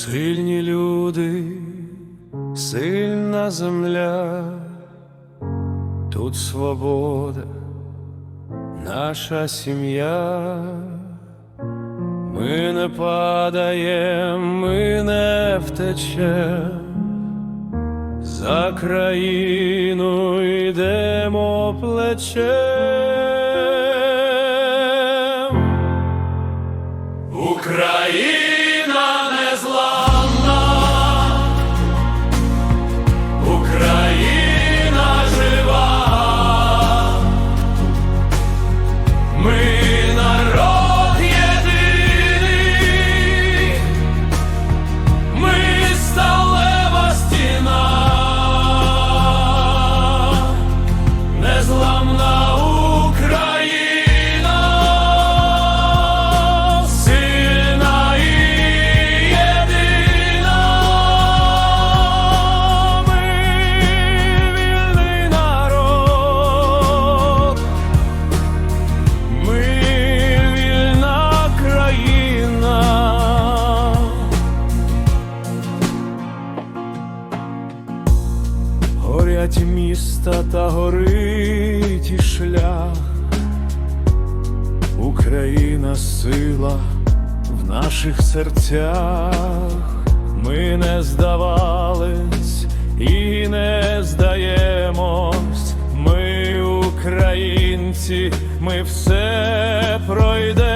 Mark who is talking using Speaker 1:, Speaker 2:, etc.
Speaker 1: Сильні люди, сильна земля, тут свобода, наша сім'я, ми не падаєм, ми не втечем, за країну йдемо плечем. Горять міста та горить і шлях. Україна сила в наших серцях. Ми не здавались і не здаємось. Ми українці, ми все пройдемо.